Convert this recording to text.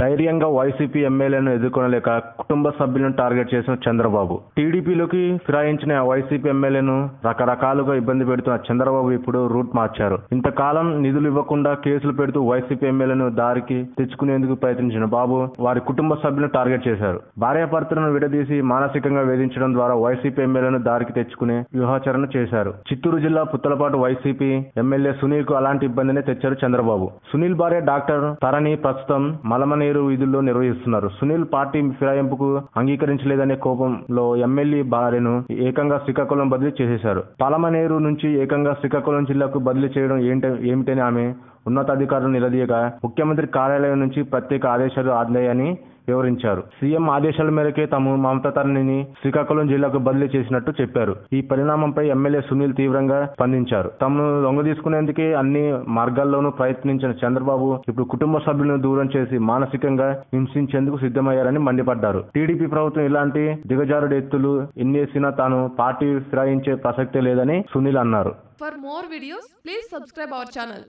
ధైర్యంగా వైసీపీ ఎమ్మెల్యేను ఎదుర్కొనలేక కుటుంబ సభ్యులను టార్గెట్ చేసిన చంద్రబాబు. టీడీపీలోకి ఫిరాయించిన వైసీపీ ఎమ్మెల్యేను రకరకాలుగా ఇబ్బంది పెడుతున్న చంద్రబాబు ఇప్పుడు రూట్ మార్చారు. ఇంతకాలం నిధులు ఇవ్వకుండా కేసులు పెడుతూ వైసీపీ ఎమ్మెల్యేను దారికి తెచ్చుకునేందుకు ప్రయత్నించిన బాబు వారి కుటుంబ సభ్యులను టార్గెట్ చేశారు. భార్యాభర్తలను విడదీసి మానసికంగా వేధించడం ద్వారా వైసీపీ ఎమ్మెల్యేను దారికి తెచ్చుకునే వ్యూహాచరణ చేశారు. చిత్తూరు జిల్లా పుత్తలపాటు వైసీపీ ఎమ్మెల్యే సునీల్కు అలాంటి ఇబ్బందినే తెచ్చారు చంద్రబాబు. సునీల్ భార్య డాక్టర్ తరణి ప్రస్తుతం మలమని మేయర్ విధుల్లో నిర్వహిస్తున్నారు. సునీల్ పార్టీ ఫిరాయింపుకు అంగీకరించలేదనే కోపంలో ఎమ్మెల్యే భార్యను ఏకంగా శ్రీకాకుళం బదిలీ చేసేశారు. పలమనేరు నుంచి ఏకంగా శ్రీకాకుళం జిల్లాకు బదిలీ చేయడం ఏంట ఏమిటని ఆమె ఉన్నతాధికారులు నిలదీయగా ముఖ్యమంత్రి కార్యాలయం నుంచి ప్రత్యేక ఆదేశాలు అందాయని వివరించారు. సీఎం ఆదేశాల మేరకే తాము మమతా తరణిని శ్రీకాకుళం జిల్లాకు బదిలీ చేసినట్టు చెప్పారు. ఈ పరిణామంపై ఎమ్మెల్యే సునీల్ తీవ్రంగా స్పందించారు. తమను లొంగదీసుకునేందుకే అన్ని మార్గాల్లోనూ ప్రయత్నించిన చంద్రబాబు ఇప్పుడు కుటుంబ సభ్యులను దూరం చేసి మానసికంగా హింసించేందుకు సిద్ధమయ్యారని మండిపడ్డారు. టీడీపీ ప్రభుత్వం ఇలాంటి దిగజారుడు ఎత్తులు ఎన్నేసినా తాను పార్టీ ఫిరాయించే ప్రసక్తే లేదని సునీల్ అన్నారు. For more videos please subscribe our channel